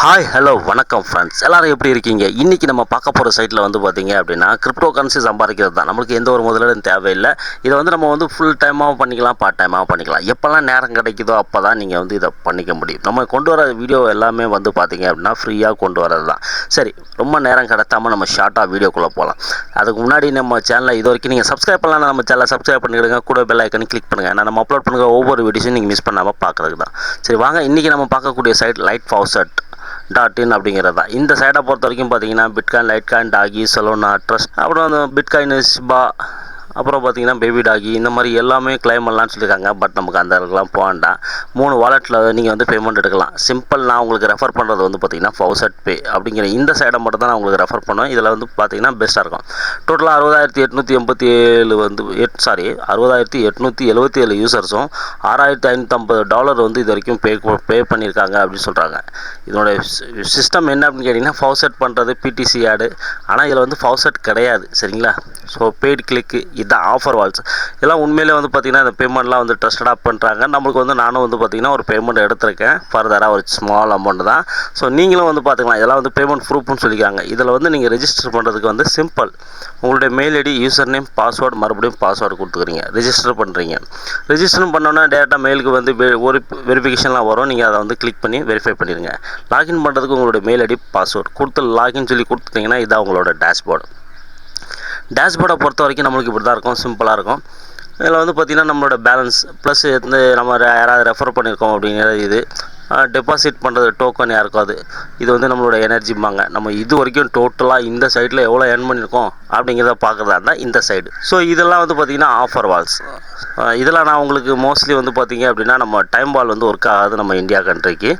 Hi hello வணக்கம் friends எல்லோரும் எப்படி இருக்கீங்க? இன்றைக்கி நம்ம பார்க்க போகிற சைட்டில் வந்து பார்த்தீங்க அப்படின்னா கிரிப்டோ கரன்சி சம்பாதிக்கிறது தான். நம்மளுக்கு எந்த ஒரு முதலீடும் தேவையில்லை. இதை வந்து நம்ம வந்து ஃபுல் டைமாகவும் பண்ணிக்கலாம் பார்ட் டைமாகவும் பண்ணிக்கலாம். எப்போல்லாம் நேரம் கிடைக்குதோ அப்போ தான் நீங்கள் வந்து இதை பண்ணிக்க முடியும். நம்ம கொண்டு வர வீடியோ எல்லாமே வந்து பார்த்தீங்க அப்படின்னா ஃப்ரீயாக கொண்டு வரது தான். சரி ரொம்ப நேரம் கிடைத்தாமல் நம்ம ஷார்ட்டாக வீடியோக்குள்ளே போகலாம் அதுக்கு முன்னாடி நம்ம சேனலை இது வரைக்கும் நீங்கள் சப்ஸ்கிரைப் பண்ணலாம் நம்ம சேனலை சப்ஸ்கிரைப் பண்ணிவிடுங்க கூட பெல் ஐக்கன் கிளிக் பண்ணுங்கள் ஏன்னா நம்ம அப்லோட் பண்ணுற ஒவ்வொரு வீடியோஸையும் நீங்கள் மிஸ் பண்ணாமல் பார்க்குறதுக்கு தான். சரி வாங்க இன்றைக்கி நம்ம பார்க்கக்கூடிய site light faucet dot in அப்படிங்கிறது. தான் இந்த சைடை பொறுத்த வரைக்கும் பார்த்தீங்கன்னா பிட்காயின் லைட் காயின் டாகி சலோனா ட்ரஸ்ட் அப்புறம் அந்த பிட்காயின் ஸ்பா அப்புறம் பார்த்தீங்கன்னா பேபி டாகி இந்த மாதிரி எல்லாமே கிளைம் பண்ணலாம்னு சொல்லியிருக்காங்க. பட் நமக்கு அந்த அளவுக்குலாம் போக வேண்டாம். மூணு வாலெட்டில் நீங்கள் வந்து பேமெண்ட் எடுக்கலாம். சிம்பிள் நான் உங்களுக்கு ரெஃபர் பண்ணுறது வந்து பார்த்தீங்கன்னா ஃபவுசட் பே அப்படிங்கிற இந்த சைடை மட்டும் தான் நான் உங்களுக்கு ரெஃபர் பண்ணுவேன். இதில் வந்து பார்த்தீங்கன்னா பெஸ்ட்டாக இருக்கும். டோட்டலாக அறுபதாயிரத்தி எட்நூற்றி எண்பத்தி ஏழு வந்து எட் சாரி அறுபதாயிரத்தி எட்நூற்றி எழுபத்தி ஏழு யூசர்ஸும் ஆறாயிரத்தி ஐநூற்றம்பது டாலர் வந்து இது வரைக்கும் பே பே பண்ணியிருக்காங்க அப்படின்னு சொல்கிறாங்க இதனுடைய சிஸ்டம் என்ன அப்படின்னு கேட்டிங்கன்னா ஃபவுசெட் பண்ணுறது பிடிசி ஆடு ஆனால் இதில் வந்து ஃபவுசெட் கிடையாது. சரிங்களா? ஸோ பெய்டு கிளிக்கு இதுதான் ஆஃபர் வால்ஸ் இதெல்லாம் உண்மையிலே வந்து பார்த்திங்கன்னா இந்த பேமெண்ட்லாம் வந்து ட்ரஸ்டடாக பண்ணுறாங்க நம்மளுக்கு வந்து நானும் வந்து பார்த்திங்கன்னா ஒரு பேமெண்ட் எடுத்திருக்கேன். ஃபர்தராக ஒரு ஸ்மால் அமௌண்ட் தான். ஸோ நீங்களும் வந்து பார்த்துக்கலாம். இதெல்லாம் வந்து பேமெண்ட் ப்ரூஃப்னு சொல்லிக்காங்க இதில் வந்து நீங்கள் ரெஜிஸ்டர் பண்ணுறதுக்கு வந்து சிம்பிள் உங்களுடைய mail ID user name password மறுபடியும் பாஸ்வேர்டு கொடுத்துக்கிறீங்க. ரெஜிஸ்டர் பண்ணுறீங்க ரெஜிஸ்டர் பண்ணோன்னா டேரெக்டாக மெயிலுக்கு வந்து ஒரு வெரிஃபிகேஷன்லாம் வரும். நீங்கள் அதை வந்து கிளிக் பண்ணி வெரிஃபை பண்ணிடுங்க. லாகின் பண்ணுறதுக்கு உங்களுடைய மெயில் ஐடி பாஸ்வேர்டு கொடுத்து லாகின் சொல்லி கொடுத்துட்டிங்கன்னா இதான் உங்களோட டேஷ்போர்டு டேஷ்போர்டை பொறுத்த வரைக்கும் நம்மளுக்கு இப்படி தான் இருக்கும் சிம்பிளாக இருக்கும். இதில் வந்து பார்த்திங்கன்னா நம்மளோட பேலன்ஸ் ப்ளஸ் வந்து நம்ம யாராவது ரெஃபர் பண்ணியிருக்கோம் அப்படிங்கிறது இது. டெபாசிட் பண்ணுறது டோக்கன் யாருக்கும் அது. இது வந்து நம்மளோட எனர்ஜிம்பாங்க நம்ம இது வரைக்கும் டோட்டலாக இந்த சைடில் எவ்வளோ ஏர்ன் பண்ணியிருக்கோம் அப்படிங்கிறத பார்க்குறதா இருந்தால் இந்த சைடு ஸோ இதெல்லாம் வந்து பார்த்திங்கன்னா ஆஃபர் வால்ஸ் இதெல்லாம் நான் உங்களுக்கு மோஸ்ட்லி வந்து பார்த்திங்க அப்படின்னா நம்ம டைம் பால் வந்து ஒர்க் ஆகாது நம்ம இந்தியா கண்ட்ரிக்கு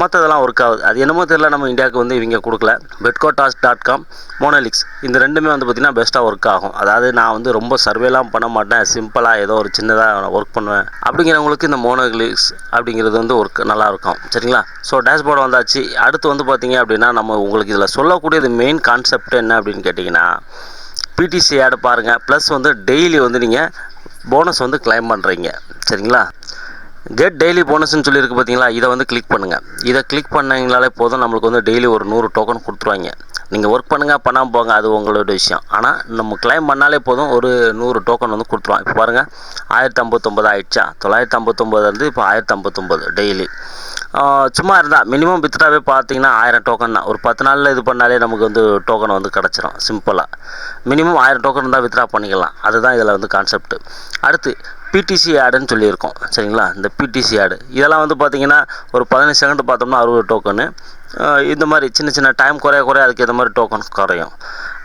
மற்றதெல்லாம் ஒர்க் ஆகுது. அது என்னமோ தெரியல நம்ம இந்தியாவுக்கு வந்து இவங்க கொடுக்கல. பெட்கோட்டாஸ் டாட் காம் மோனலிக்ஸ் இந்த ரெண்டுமே வந்து பார்த்திங்கன்னா பெஸ்ட்டாக ஒர்க் ஆகும். அதாவது நான் வந்து ரொம்ப சர்வேலாம் பண்ண மாட்டேன். சிம்பிளாக ஏதோ ஒரு சின்னதாக ஒர்க் பண்ணுவேன். அப்படிங்கிறவங்களுக்கு இந்த மோனோலிக்ஸ் அப்படிங்கிறது வந்து ஒர்க் நல்லாயிருக்கும் சரிங்களா? ஸோ டேஷ்போர்டு வந்தாச்சு. அடுத்து வந்து பார்த்திங்க அப்படின்னா நம்ம உங்களுக்கு இதில் சொல்லக்கூடியது மெயின் கான்செப்ட் என்ன அப்படின்னு கேட்டிங்கன்னா பிடிசி ஆடு பாருங்கள் ப்ளஸ் வந்து டெய்லி வந்து நீங்கள் போனஸ் வந்து கிளைம் பண்ணுறீங்க சரிங்களா? கெட் டெய்லி போனஸ்னு சொல்லியிருக்கு பார்த்தீங்களா இதை வந்து கிளிக் பண்ணுங்கள் இதை கிளிக் பண்ணிங்களாலே போதும். நம்மளுக்கு வந்து டெய்லி ஒரு நூறு டோக்கன் கொடுத்துருவாங்க. நீங்கள் ஒர்க் பண்ணுங்கள் பண்ணாமல் போங்க அது உங்களோட விஷயம். ஆனால் நம்ம கிளைம் பண்ணாலே போதும் ஒரு நூறு டோக்கன் வந்து கொடுத்துருவாங்க. இப்போ பாருங்கள் ஆயிரத்தி ஐம்பத்தொம்பது ஆயிடுச்சா? தொள்ளாயிரத்தி ஐம்பத்தொம்பது இப்போ ஆயிரத்தி ஐம்பத்தொம்பது டெய்லி சும்மா இருந்தால் மினிமம் வித்ராவே பார்த்தீங்கன்னா ஆயிரம் டோக்கன் தான். ஒரு பத்து நாளில் இது பண்ணாலே நமக்கு வந்து டோக்கன் வந்து கிடச்சிரும் சிம்பிளாக மினிமம் ஆயிரம் டோக்கன் இருந்தால் வித்ரா பண்ணிக்கலாம். அதுதான் இதில் வந்து கான்செப்ட் அடுத்து பிடிசி ஆடுன்னு சொல்லியிருக்கோம் சரிங்களா? இந்த பிடிசி ஆடு இதெல்லாம் வந்து பார்த்தீங்கன்னா ஒரு பதினஞ்சு செகண்ட் பார்த்தோம்னா அறுபது டோக்கனு இந்த மாதிரி சின்ன சின்ன டைம் குறைய குறைய அதுக்கு ஏற்ற மாதிரி டோக்கன் குறையும்.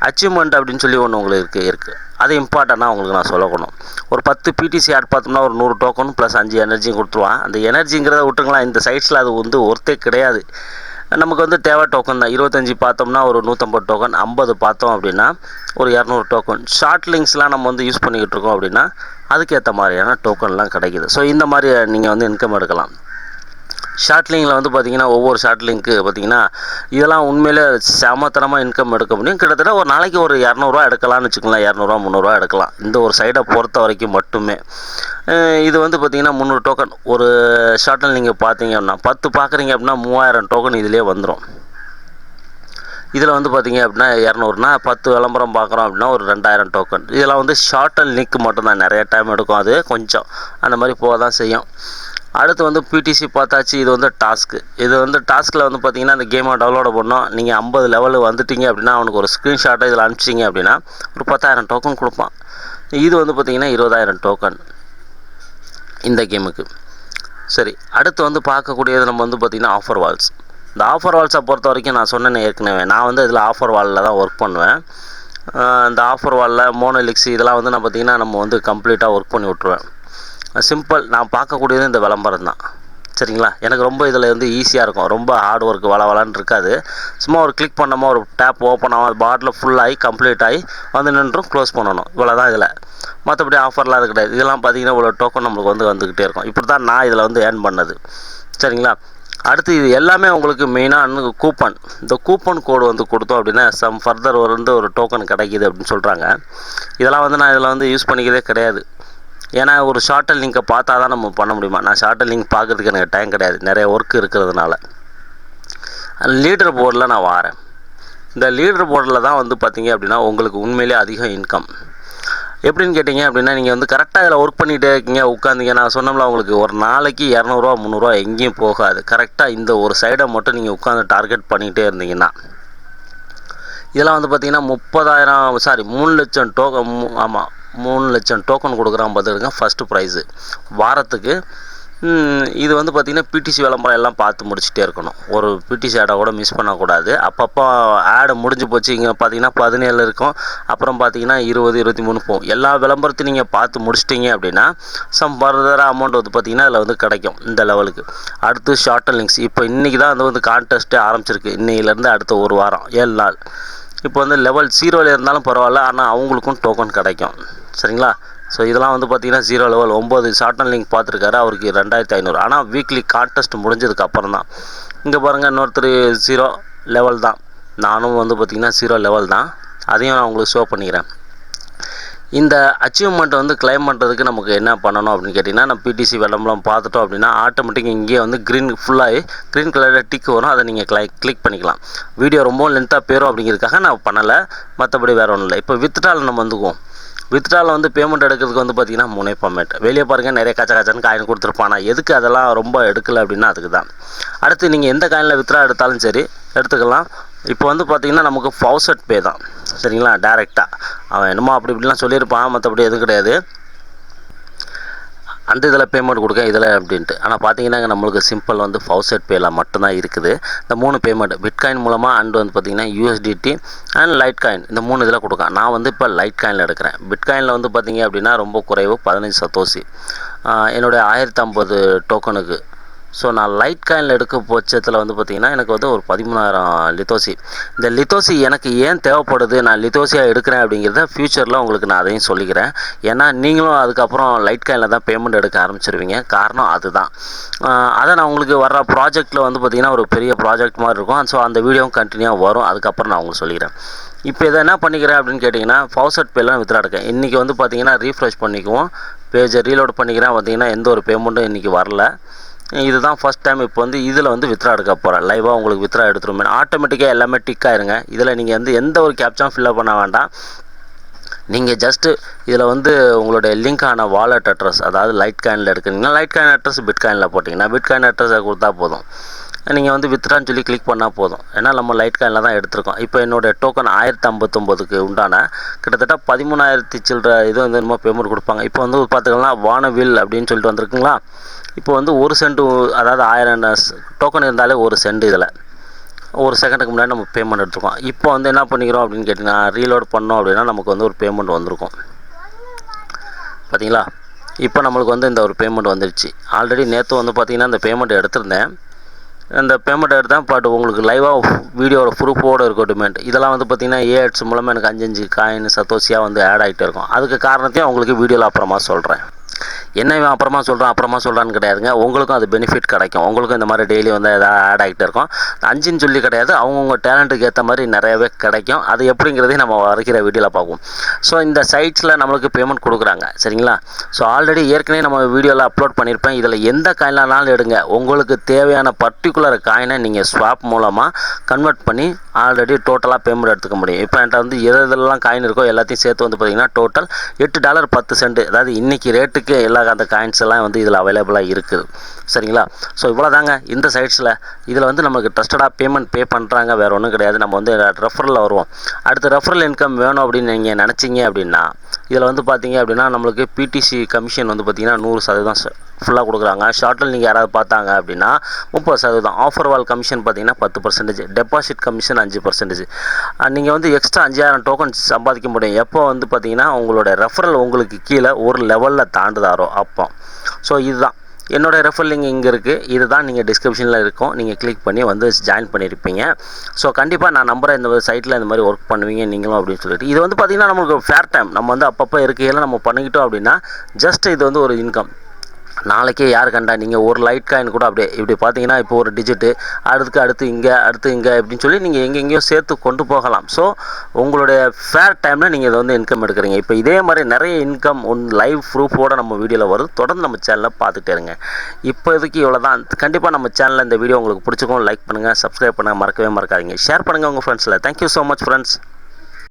அச்சீவ்மெண்ட் அப்படின்னு சொல்லி ஒன்று உங்களுக்கு இருக்குது இருக்குது அது இம்பார்ட்டண்ட்டாக உங்களுக்கு நான் சொல்லணும் ஒரு பத்து பிடிசி ஆட் பார்த்தோம்னா ஒரு நூறு டோக்கன் ப்ளஸ் அஞ்சு எனர்ஜியும் கொடுத்துருவான். அந்த எனர்ஜிங்கிறத விட்டுங்களா இந்த சைட்ஸில் அது வந்து ஒர்த்தே கிடையாது. நமக்கு வந்து தேவை டோக்கன் தான். இருபத்தஞ்சி பார்த்தோம்னா ஒரு நூற்றம்பது டோக்கன் ஐம்பது பார்த்தோம் அப்படின்னா ஒரு இரநூறு டோக்கன் ஷார்ட் லிங்க்ஸ்லாம் நம்ம வந்து யூஸ் பண்ணிக்கிட்டு இருக்கோம் அப்படின்னா அதுக்கேற்ற மாதிரியான டோக்கன்லாம் கிடைக்குது. ஸோ இந்த மாதிரி நீங்கள் வந்து இன்கம் எடுக்கலாம். ஷார்ட் லிங்கில் வந்து பார்த்திங்கன்னா ஒவ்வொரு ஷார்ட் பார்த்திங்கன்னா பார்த்தீங்கன்னா இதெல்லாம் உண்மையிலே செமத்தனமாக இன்கம் எடுக்க முடியும். கிட்டத்தட்ட ஒரு நாளைக்கு ஒரு இரநூறுவா எடுக்கலாம்னு வச்சுக்கலாம் இரநூறுவா முந்நூறுரூவா எடுக்கலாம். இந்த ஒரு சைடை பொறுத்த வரைக்கும் மட்டுமே. இது வந்து பார்த்தீங்கன்னா முந்நூறு டோக்கன் ஒரு ஷார்ட்டில் நீங்கள் பார்த்தீங்க அப்படின்னா பத்து பார்க்குறீங்க அப்படின்னா மூவாயிரம் டோக்கன் இதிலே வந்துடும் இதில் வந்து பார்த்தீங்க அப்படின்னா இரநூறுனா பத்து விளம்பரம் பார்க்குறோம் அப்படின்னா ஒரு ரெண்டாயிரம் டோக்கன் இதெல்லாம் வந்து ஷார்ட் அண்ட் லிங்க் மட்டும்தான். நிறைய டைம் எடுக்கும். அது கொஞ்சம். அந்த மாதிரி போக தான் செய்யும். அடுத்து வந்து பிடிசி பார்த்தாச்சு இது வந்து டாஸ்க்கு இது வந்து டாஸ்கில் வந்து பார்த்தீங்கன்னா இந்த கேமை டவுன்லோட் பண்ணோம். நீங்கள் ஐம்பது லெவலு வந்துட்டீங்க அப்படின்னா அவனுக்கு ஒரு ஸ்க்ரீன்ஷாட்டை இதில் அனுப்பிச்சிங்க அப்படின்னா ஒரு பத்தாயிரம் டோக்கன் கொடுப்பான். இது வந்து பார்த்தீங்கன்னா இருபதாயிரம் டோக்கன் இந்த கேமுக்கு சரி அடுத்து வந்து பார்க்கக்கூடியது நம்ம வந்து பார்த்திங்கன்னா ஆஃபர் வால்ஸ் இந்த ஆஃபர் வால்ஸை பொறுத்த வரைக்கும் நான் சொன்னேன் ஏற்கனவே. நான் வந்து இதில் ஆஃபர் வாலில் தான் ஒர்க் பண்ணுவேன். இந்த ஆஃபர் வாலில் மோனோலிக்ஸ் இதெல்லாம் வந்து நான் பார்த்திங்கன்னா நம்ம வந்து கம்ப்ளீட்டாக ஒர்க் பண்ணி விட்ருவேன் சிம்பிள் நான் பார்க்கக்கூடியது இந்த விளம்பரம் தான் சரிங்களா? எனக்கு ரொம்ப இதில் வந்து ஈஸியாக இருக்கும். ரொம்ப ஹார்ட் ஒர்க் வள வளன்னு இருக்காது. சும்மா ஒரு கிளிக் பண்ணோமா ஒரு டேப் ஓப்பன் ஆகும் பாட்டில் ஃபுல்லாகி கம்ப்ளீட் ஆகி வந்து நின்றும் க்ளோஸ் பண்ணணும். இவ்வளோ தான் இதில் மற்றபடி ஆஃபர்லாம் அது கிடையாது. இதெல்லாம் பார்த்தீங்கன்னா இவ்வளோ டோக்கன் நம்மளுக்கு வந்து வந்துக்கிட்டே இருக்கும். இப்படி தான் நான் இதில் வந்து ஏர்ன் பண்ணது. சரிங்களா? அடுத்து இது எல்லாமே உங்களுக்கு மெயினாக கூப்பன் இந்த கூப்பன் கோடு வந்து கொடுத்தோம் அப்படின்னா சம் ஃபர்தர் வந்து ஒரு டோக்கன் கிடைக்கிது அப்படின்னு சொல்கிறாங்க இதெல்லாம் வந்து நான் இதில் வந்து யூஸ் பண்ணிக்கிறதே கிடையாது. ஏன்னா ஒரு ஷார்ட்டர் லிங்கை பார்த்தா தான் நம்ம பண்ண முடியுமா? நான் ஷார்ட்டர் லிங்க் பார்க்கறதுக்கு எனக்கு டைம் கிடையாது. நிறைய ஒர்க் இருக்கிறதுனால. லீடர் போர்டில் நான் வாரேன். இந்த லீடர் போர்டில் தான் வந்து பார்த்தீங்க அப்படின்னா உங்களுக்கு உண்மையிலே அதிகம் இன்கம் எப்படின்னு கேட்டிங்க அப்படின்னா நீங்கள் வந்து கரெக்டாக இதில் ஒர்க் பண்ணிகிட்டே இருக்கீங்க உட்காந்தீங்க நான் சொன்னோம்ல உங்களுக்கு ஒரு நாளைக்கு இரநூறுவா முந்நூறுரூவா எங்கேயும் போகாது. கரெக்டாக இந்த ஒரு சைடை மட்டும் நீங்கள் உட்காந்து டார்கெட் பண்ணிகிட்டே இருந்தீங்கன்னா இதெல்லாம் வந்து பார்த்தீங்கன்னா முப்பதாயிரம் சாரி மூணு லட்சம் டோக்கன் ஆமாம் மூணு லட்சம் டோக்கன் கொடுக்குறான் பார்த்துருங்க ஃபஸ்ட்டு ப்ரைஸு வாரத்துக்கு இது வந்து பார்த்திங்கன்னா பிடிசி விளம்பரம் எல்லாம் பார்த்து முடிச்சுட்டே இருக்கணும். ஒரு பிடிசி ஆடை கூட மிஸ் பண்ணக்கூடாது. அப்பப்போ ஆடு முடிஞ்சு போச்சு இங்கே பார்த்தீங்கன்னா பதினேழு இருக்கும். அப்புறம் பார்த்தீங்கன்னா இருபது இருபத்தி மூணு போகும். எல்லா விளம்பரத்தையும் நீங்கள் பார்த்து முடிச்சிட்டிங்க அப்படின்னா சம் ஃபர்தராக அமௌண்ட் வந்து பார்த்திங்கன்னா அதில் வந்து கிடைக்கும் இந்த லெவலுக்கு அடுத்து ஷார்ட் லிங்க்ஸ் இப்போ இன்றைக்கி தான் அது வந்து கான்டெஸ்ட்டே ஆரம்பிச்சிருக்கு. இன்னையிலேருந்து அடுத்த ஒரு வாரம். ஏழு நாள். இப்போ வந்து லெவல் ஜீரோவில் இருந்தாலும் பரவாயில்ல ஆனால் அவங்களுக்கும் டோக்கன் கிடைக்கும். சரிங்களா? ஸோ இதெல்லாம் வந்து பார்த்தீங்கன்னா ஜீரோ லெவல் ஒம்பது ஷார்ட் அண்ட் லிங்க் பார்த்துருக்காரு அவருக்கு ரெண்டாயிரத்தி ஐநூறு. ஆனால் வீக்லி கான்டெஸ்ட் முடிஞ்சதுக்கு அப்புறம் தான் இங்கே பாருங்கள் இன்னொருத்தர் ஜீரோ லெவல் தான். நானும் வந்து பார்த்திங்கன்னா ஜீரோ லெவல் தான். அதையும் நான் உங்களுக்கு ஷோ பண்ணிக்கிறேன். இந்த அச்சீவ்மெண்ட் வந்து கிளைம் பண்ணுறதுக்கு நமக்கு என்ன பண்ணணும் அப்படின்னு கேட்டிங்கன்னா நம்ம பிடிசி விளம்பரம் பார்த்துட்டோம் அப்படின்னா ஆட்டோமேட்டிக் இங்கேயே வந்து க்ரீன் ஃபுல்லாகி க்ரீன் கலரில் டிக் வரும். அதை நீங்கள் கிளை கிளிக் பண்ணிக்கலாம். வீடியோ ரொம்ப லென்த்தாக போயிடும் அப்படிங்கிறதுக்காக நான் பண்ணலை. மற்றபடி வேறு ஒன்றும் இல்லை. இப்போ வித்துட்டால் நம்ம வந்துக்குவோம். வித்ட்ராவில் வந்து பேமெண்ட் எடுக்கிறதுக்கு வந்து பார்த்திங்கன்னா முனை ஃபார்மேட் வெளியே பாருங்கள் நிறைய கச்ச கச்சான்னு காயின் கொடுத்துருப்பான். எதுக்கு அதெல்லாம் ரொம்ப எடுக்கலை அப்படின்னா அதுக்கு தான். அடுத்து நீங்கள் எந்த காயினில் வித்ட்ரா எடுத்தாலும் சரி எடுத்துக்கலாம். இப்போ வந்து பார்த்திங்கன்னா நமக்கு ஃபவுசட் பே தான். சரிங்களா? டேரெக்டாக அவன் என்னமோ அப்படி இப்படிலாம் சொல்லியிருப்பான். மற்றபடி எதுவும் கிடையாது. அந்த இதில் பேமெண்ட் கொடுக்க இதில் அப்படின்ட்டு. ஆனால் பார்த்தீங்கன்னா நம்மளுக்கு சிம்பிள் வந்து ஃபவுசெட் பேயில் மட்டும்தான் இருக்குது. இந்த மூணு பேமெண்ட் பிட்காயின் மூலமாக அண்ட் வந்து பார்த்திங்கன்னா யூஎஸ்டிடி அண்ட் லைட் காயின் இந்த மூணு இதில் கொடுக்கலாம். நான் வந்து இப்போ லைட் காயினில் எடுக்கிறேன். பிட்காயினில் வந்து பார்த்திங்க அப்படின்னா ரொம்ப குறைவு பதினஞ்சு சத்தோசி என்னுடைய ஆயிரத்தி ஐம்பது டோக்கனுக்கு ஸோ நான் லைட் காயினில் எடுக்க பட்சத்தில் வந்து பார்த்திங்கன்னா எனக்கு வந்து ஒரு பதிமூணாயிரம் லித்தோசி. இந்த லித்தோசி எனக்கு ஏன் தேவைப்படுது? நான் லித்தோசியாக எடுக்கிறேன் அப்படிங்கிறத ஃப்யூச்சரில் உங்களுக்கு நான் அதையும் சொல்லிக்கிறேன். ஏன்னா நீங்களும் அதுக்கப்புறம் லைட் காயினில் தான் பேமெண்ட் எடுக்க ஆரம்பிச்சிருவீங்க. காரணம் அதுதான். அதை நான் உங்களுக்கு வர்ற ப்ராஜெக்ட்டில் வந்து பார்த்திங்கன்னா ஒரு பெரிய ப்ராஜெக்ட் மாதிரி இருக்கும். ஸோ அந்த வீடியோவும் கண்டினியூவாக வரும். அதுக்கப்புறம் நான் உங்களுக்கு சொல்லிக்கிறேன். இப்போ இதை என்ன பண்ணிக்கிறேன் அப்படின்னு கேட்டிங்கன்னா ஃபவுசட் பேலாம் வித்ரா எடுக்கேன். இன்றைக்கி வந்து பார்த்திங்கன்னா ரீஃப்ரெஷ் பண்ணிக்குவோம். பேஜை ரீலோட் பண்ணிக்கிறேன். பார்த்தீங்கன்னா எந்த ஒரு பேமெண்ட்டும் இன்றைக்கி வரல. இதுதான் ஃபஸ்ட் டைம் இப்போ வந்து இதில் வந்து வித்ரா எடுக்க போகிறேன் லைவாக உங்களுக்கு வித்ரா எடுத்துருமே. ஆட்டோமேட்டிக்காக எல்லாமே டிக்காக இருங்க இதில் நீங்கள் வந்து எந்த ஒரு கேப்சாவும் ஃபில்அப் பண்ண வேண்டாம். நீங்கள் ஜஸ்ட்டு இதில் வந்து உங்களுடைய லிங்கான வாலெட் அட்ரஸ் அதாவது லைட் காயினில் எடுக்கிறீங்கன்னா லைட் காயின் அட்ரஸ் பிட்காயினில் போட்டிங்கன்னா பிட் காயின் அட்ரஸை கொடுத்தா போதும். நீங்கள் வந்து வித்ரான்னு சொல்லி கிளிக் பண்ணால் போதும். ஏன்னா நம்ம லைட் காயினில் தான் எடுத்திருக்கோம். இப்போ என்னோடய டோக்கன் ஆயிரத்தி ஐம்பத்தொம்போதுக்கு உண்டான கிட்டத்தட்ட பதிமூணாயிரத்தி சில்லற இது வந்து என்னமோ பேமெண்ட் கொடுப்பாங்க. இப்போ வந்து பார்த்துக்கலாம் வானவில் அப்படின்னு சொல்லிட்டு வந்திருக்குங்களா? இப்போ வந்து ஒரு சென்ட் அதாவது ஆயிரம் டோக்கன் இருந்தாலே ஒரு சென்ட் இதில். ஒரு செகண்டுக்கு முன்னாடி நம்ம பேமெண்ட் எடுத்துருக்கோம். இப்போ வந்து என்ன பண்ணிக்கிறோம் அப்படின்னு கேட்டிங்கன்னா ரீலோட் பண்ணோம் அப்படின்னா நமக்கு வந்து ஒரு பேமெண்ட் வந்திருக்கும். பார்த்தீங்களா? இப்போ நம்மளுக்கு வந்து இந்த ஒரு பேமெண்ட் வந்துருச்சு. ஆல்ரெடி நேற்று வந்து பார்த்தீங்கன்னா இந்த பேமெண்ட் எடுத்திருந்தேன். அந்த பேமெண்ட் எடுத்தால் பட் உங்களுக்கு லைவாக வீடியோவோட ப்ரூஃபோடு இருக்கும் டிமெண்ட் இதெல்லாம் வந்து பார்த்திங்கன்னா ஏஎட்ஸ் மூலமாக எனக்கு அஞ்சு அஞ்சு காயின் சத்தோசியாக வந்து ஆட் ஆகிட்டே இருக்கும். அதுக்கு காரணத்தையும் உங்களுக்கு வீடியோவில் அப்புறமா சொல்கிறேன் என்ன இவன் அப்புறமா சொல்கிறான் அப்புறமா சொல்கிறான்னு கிடையாதுங்க. உங்களுக்கும் அது பெனிஃபிட் கிடைக்கும். உங்களுக்கும் இந்த மாதிரி டெய்லி வந்து எதாவது ஆட் ஆகிட்டு இருக்கும். அஞ்சுன்னு சொல்லி கிடையாது அவங்கவுங்க டேலண்ட்டுக்கு ஏற்ற மாதிரி நிறையவே கிடைக்கும். அது எப்படிங்கிறதையும் நம்ம வரைக்கிற வீடியோவில் பார்ப்போம். ஸோ இந்த சைட்ஸில் நம்மளுக்கு பேமெண்ட் கொடுக்குறாங்க. சரிங்களா? ஸோ ஆல்ரெடி ஏற்கனவே நம்ம வீடியோவில் அப்லோட் பண்ணியிருப்பேன். இதில் எந்த காயினாலும் எடுங்க. உங்களுக்கு தேவையான பர்டிகுலர் காயினை நீங்கள் ஸ்வாப் மூலமாக கன்வெர்ட் பண்ணி ஆல்ரெடி டோட்டலாக பேமெண்ட் எடுத்துக்க முடியும். இப்போ என்கிட்ட வந்து எது எதெல்லாம் காயின் இருக்கோ எல்லாத்தையும் சேர்த்து வந்து பார்த்தீங்கன்னா டோட்டல் எட்டு டாலர் பத்து சென்ட் அதாவது இன்றைக்கி ரேட்டுக்கு எல்லா அந்த காயின்ஸ் எல்லாம் வந்து இதில் அவைலபிளாக இருக்குது. சரிங்களா? ஸோ இவ்வளோ தாங்க இந்த சைட்ஸில் இதில் வந்து நமக்கு ட்ரஸ்டடாக பேமெண்ட் பே பண்ணுறாங்க வேறு ஒன்றும் கிடையாது. நம்ம வந்து ரெஃபரலில் வருவோம். அடுத்து ரெஃபரல் இன்கம் வேணும் அப்படின்னு நீங்கள் நினச்சிங்க அப்படின்னா இதில் வந்து பார்த்தீங்க அப்படின்னா நம்மளுக்கு பிடிசி கமிஷன் வந்து பார்த்திங்கன்னா நூறு சதவீதம் ஃபுல்லாக கொடுக்குறாங்க. ஷார்ட்டில் நீங்கள் யாராவது பார்த்தாங்க அப்படின்னா முப்பது சதவீதம். ஆஃபர் வால் கமிஷன் பார்த்தீங்கன்னா பத்து பர்சன்டேஜ் டெபாசிட் கமிஷன் அஞ்சு பர்சன்டேஜ் நீங்கள் வந்து எக்ஸ்ட்ரா அஞ்சாயிரம் டோக்கன் சம்பாதிக்க முடியும். எப்போ வந்து பார்த்தீங்கன்னா உங்களோட ரெஃபரல் உங்களுக்கு கீழே ஒரு லெவலில் தாண்டுதாரோ அப்போ ஸோ இதுதான். என்னோடய ரெஃபர் லிங்க் இங்கே இருக்குது இதுதான் நீங்கள் டிஸ்கிரிப்ஷனில் இருக்கும். நீங்கள் கிளிக் பண்ணி வந்து ஜாயின் பண்ணியிருப்பீங்க. ஸோ கண்டிப்பாக நான் நம்புகிறேன் இந்த சைட்டில் இந்த மாதிரி ஒர்க் பண்ணுவீங்க நீங்களும் அப்படின்னு சொல்லிட்டு. இது வந்து பார்த்திங்கன்னா நம்மளுக்கு ஃபேர் டைம் நம்ம வந்து அப்பப்போ இருக்கையில் நம்ம பண்ணிக்கிட்டோம் அப்படின்னா ஜஸ்ட் இது வந்து ஒரு இன்கம் நாளைக்கே யார் கண்டா? நீங்கள் ஒரு லைட் காயின் கூட அப்படியே இப்படி பார்த்தீங்கன்னா இப்போ ஒரு டிஜிட்டு அடுத்துக்கு அடுத்து இங்கே அடுத்து இங்கே இப்படின்னு சொல்லி நீங்கள் எங்கெங்கேயோ சேர்த்து கொண்டு போகலாம். ஸோ உங்களுடைய ஃபேர் டைமில் நீங்கள் இதை வந்து இன்கம் எடுக்கிறீங்க. இப்போ இதே மாதிரி நிறைய இன்கம் ஒன் லைவ் ப்ரூஃபோடு நம்ம வீடியோவில் வருது. தொடர்ந்து நம்ம சேனலில் பார்த்துட்டே இருங்க. இப்போ இதுக்கு இவ்வளோ தான் கண்டிப்பாக நம்ம சேனலில் இந்த வீடியோ உங்களுக்கு பிடிச்சிக்கும் லைக் பண்ணுங்கள் சப்ஸ்கிரைப் பண்ணுங்கள் மறக்கவே மறக்காதீங்க. ஷேர் பண்ணுங்கள் உங்கள் ஃப்ரெண்ட்ஸில் thank you so much friends